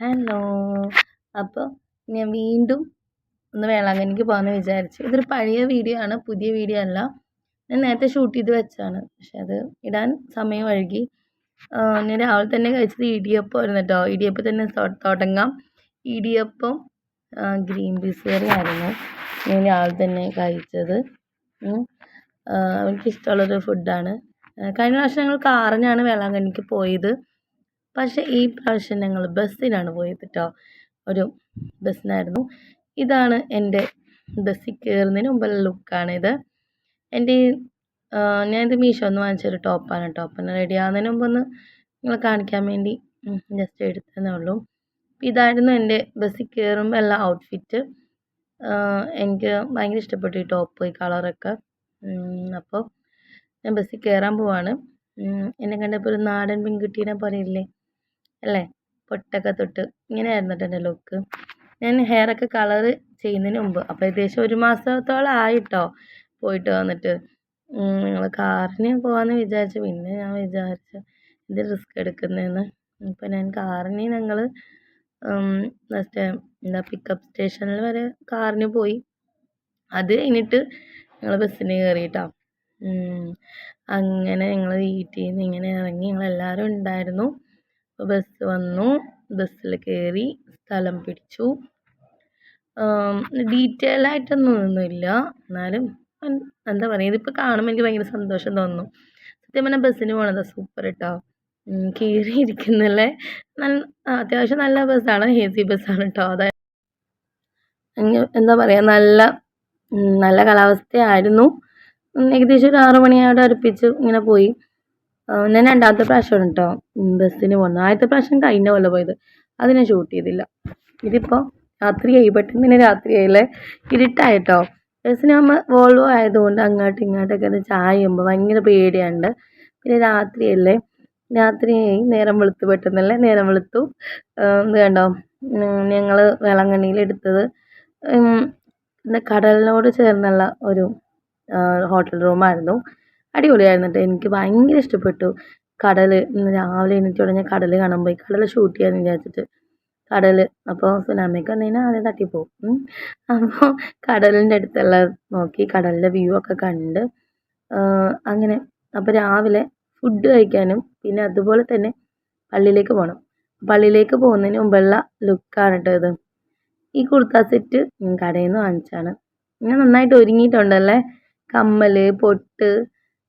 Hello. അപ്പോൾ ഞാൻ വീണ്ടും ഒന്ന് വേളാങ്കണ്ണിക്ക് പോകാമെന്ന് വിചാരിച്ചു. ഇതൊരു പഴയ വീഡിയോ ആണ് പുതിയ വീഡിയോ അല്ല. ഞാൻ നേരത്തെ ഷൂട്ട് ചെയ്ത് വെച്ചാണ്. പക്ഷെ അത് ഇടാൻ സമയം വഴുകി ഞാൻ രാവിലെ തന്നെ കഴിച്ചത് ഇടിയപ്പം ആയിരുന്നു കേട്ടോ ഇടിയപ്പം തന്നെ തുടങ്ങാം. ഇടിയപ്പം ഗ്രീൻ പീസ് കറി ആയിരുന്നു. ഞാൻ രാവിലെ തന്നെ കഴിച്ചത്. എനിക്കിഷ്ടമുള്ളൊരു ഫുഡാണ് കഴിഞ്ഞ പ്രാവശ്യം ഞങ്ങൾ കാറിനാണ് വേളാങ്കണ്ണിക്ക് പോയത്. പക്ഷേ ഈ പ്രാവശ്യം ഞങ്ങൾ ബസ്സിനാണ് പോയത് കേട്ടോ ഒരു ബസ്സിനായിരുന്നു. ഇതാണ് എന്റെ ബസ്സിൽ കയറുന്നതിന് മുമ്പുള്ള ലുക്കാണിത് എന്റെ ഈ ഞാനിത് മീഷോന്ന് വാങ്ങിച്ചൊരു ടോപ്പാണ് ടോപ്പിന് റെഡി ആവുന്നതിന് മുമ്പൊന്ന് നിങ്ങളെ കാണിക്കാൻ വേണ്ടി ജസ്റ്റ് എടുത്തതേ ഉള്ളൂ. ഇതായിരുന്നു എന്റെ ബസ്സിൽ കയറുമ്പോൾ ഉള്ള ഔട്ട്ഫിറ്റ് എനിക്ക് ഭയങ്കര ഇഷ്ടപ്പെട്ടു ഈ ടോപ്പ് ഈ കളറൊക്കെ. അപ്പോൾ ഞാൻ ബസ്സിൽ കയറാൻ പോവാണ്. എന്നെ കണ്ടപ്പോൾ ഒരു നാടൻ പെൺകുട്ടീനെ പോലെ ഇല്ലേ? അല്ലേ? പൊട്ടൊക്കെ തൊട്ട്. ഇങ്ങനെയായിരുന്നു കേട്ടോ എന്റെ ലുക്ക് ഞാൻ ഹെയറൊക്കെ കളർ ചെയ്യുന്നതിന് മുമ്പ്. അപ്പോൾ ഏകദേശം ഒരു മാസത്തോളം ആയിട്ടോ പോയിട്ട് വന്നിട്ട്. ഞങ്ങൾ കാറിന് പോകാമെന്ന് വിചാരിച്ചു. പിന്നെ ഞാൻ വിചാരിച്ചു ഇത് റിസ്ക് എടുക്കുന്നതെന്ന് അപ്പോൾ ഞാൻ കാറിന് ഞങ്ങൾ മറ്റേ എന്താ പിക്കപ്പ് സ്റ്റേഷനിൽ വരെ കാറിന് പോയി. അത് കഴിഞ്ഞിട്ട് ഞങ്ങൾ ബസ്സിന് കയറിയിട്ടോ അങ്ങനെ ഞങ്ങൾ വീട്ടിൽ നിന്ന് ഇങ്ങനെ ഇറങ്ങി. ഞങ്ങളെല്ലാവരും ഉണ്ടായിരുന്നു. ബസ് വന്നു. ബസ്സിൽ കയറി സ്ഥലം പിടിച്ചു. ഡീറ്റെയിൽ ആയിട്ടൊന്നുമില്ല എന്നാലും എന്താ പറയുക ഇതിപ്പോൾ കാണുമ്പോൾ എനിക്ക് ഭയങ്കര സന്തോഷം തോന്നുന്നു. സത്യം പറഞ്ഞാൽ ബസ്സിന് പോകണത് സൂപ്പർ കേട്ടോ കയറിയിരിക്കുന്നല്ലേ നല്ല അത്യാവശ്യം നല്ല ബസ്സാണ്. എ സി ബസ്സാണ് കേട്ടോ അതായത് എന്താ പറയുക നല്ല നല്ല കാലാവസ്ഥയായിരുന്നു. ഏകദേശം ഒരു ആറു മണിയോടെ അടുപ്പിച്ച് ഇങ്ങനെ പോയി. ഞാൻ രണ്ടാമത്തെ പ്രാവശ്യമാണ് കേട്ടോ ബസ്സിന് പോകുന്നത് ആദ്യത്തെ പ്രാവശ്യം കഴിഞ്ഞ പോലെ പോയത്. അത് ഞാൻ ഷൂട്ട് ചെയ്തില്ല. ഇതിപ്പോൾ രാത്രിയായി പെട്ടെന്ന് തന്നെ രാത്രിയായില്ലേ ഇരുട്ടായിട്ടോ ബസ്സിന് നമ്മൾ വോൾവോ ആയതുകൊണ്ട് അങ്ങോട്ടും ഇങ്ങോട്ടൊക്കെ ഒന്ന് ചായുമ്പോൾ ഭയങ്കര പേടിയുണ്ട് പിന്നെ രാത്രിയല്ലേ രാത്രിയായി നേരം വെളുത്തു പെട്ടെന്നല്ലേ? നേരം വെളുത്തു. ഇത് കണ്ടോ? ഞങ്ങൾ വേളാങ്കണ്ണിയിൽ എടുത്തത്. കടലിനോട് ചേർന്നുള്ള ഒരു ഹോട്ടൽ റൂമായിരുന്നു. അടിപൊളിയായിരുന്നു കേട്ടോ എനിക്ക് ഭയങ്കര ഇഷ്ടപ്പെട്ടു. കടൽ ഇന്ന് രാവിലെ എണീറ്റ് ഉടനെ കടൽ കാണാൻ പോയി. കടൽ ഷൂട്ട് ചെയ്യാമെന്ന് വിചാരിച്ചിട്ട്. കടൽ അപ്പോൾ സുനാമിക്ക് വന്നതിന് ആദ്യം തട്ടിപ്പോവും. അപ്പോൾ കടലിന്റെ അടുത്തുള്ള നോക്കി കടലിന്റെ വ്യൂ ഒക്കെ കണ്ട് അങ്ങനെ. അപ്പോൾ രാവിലെ ഫുഡ് കഴിക്കാനും പിന്നെ അതുപോലെ തന്നെ പള്ളിയിലേക്ക് പോകണം പള്ളിയിലേക്ക് പോകുന്നതിന് മുമ്പുള്ള ലുക്കാണ് കേട്ടോ ഇത്. ഈ കുർത്ത സെറ്റ് കടയിൽ നിന്ന് വാങ്ങിച്ചാണ് ഞാൻ നന്നായിട്ട് ഒരുങ്ങിയിട്ടുണ്ടല്ലേ? കമ്മൽ പൊട്ട്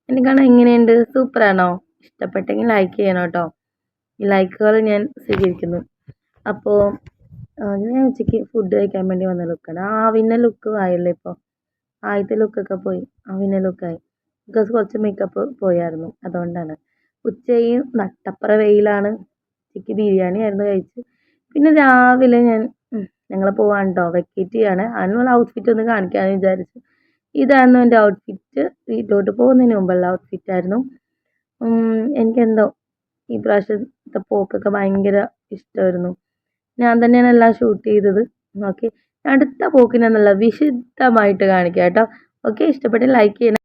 എന്നെ കാണാൻ എങ്ങനെയുണ്ട്? സൂപ്പറാണോ? ഇഷ്ടപ്പെട്ടെങ്കിൽ ലൈക്ക് ചെയ്യണം കേട്ടോ. ഈ ലൈക്കുകൾ ഞാൻ സ്വീകരിക്കുന്നു. അപ്പോൾ ഞാൻ ഉച്ചയ്ക്ക് ഫുഡ് കഴിക്കാൻ വേണ്ടി വന്ന ലുക്കാണ് ആവിന്റെ ലുക്ക് ആയല്ലോ ഇപ്പോൾ ആദ്യത്തെ ലുക്കൊക്കെ പോയി. ആവിന്റെ ലുക്കായി ബിക്കോസ് കുറച്ച് മേക്കപ്പ് പോയായിരുന്നു. അതുകൊണ്ടാണ്. ഉച്ചയും നട്ടപ്പുറ വെയിലാണ്. ഉച്ചയ്ക്ക് ബിരിയാണി ആയിരുന്നു കഴിച്ച് പിന്നെ രാവിലെ ഞാൻ ഞങ്ങൾ പോവാണ് കേട്ടോ വെക്കേറ്റ് ചെയ്യാണ്. അതിനുള്ള ഔട്ട്ഫിറ്റ് ഒന്ന് കാണിക്കാമെന്ന് വിചാരിച്ചു. ഇതായിരുന്നു എന്റെ ഔട്ട്ഫിറ്റ് വീട്ടിലോട്ട് പോകുന്നതിന് മുമ്പുള്ള ഔട്ട്ഫിറ്റായിരുന്നു എനിക്കെന്തോ ഈ പ്രാവശ്യത്തെ പോക്കൊക്കെ ഭയങ്കര ഇഷ്ടമായിരുന്നു. ഞാൻ തന്നെയാണ് എല്ലാം ഷൂട്ട് ചെയ്തത്. ഓക്കെ അടുത്ത പോക്കിനെന്നുള്ള വിശുദ്ധമായിട്ട് കാണിക്കാം കേട്ടോ. ഓക്കെ ഇഷ്ടപ്പെട്ട് ലൈക്ക് ചെയ്യണം.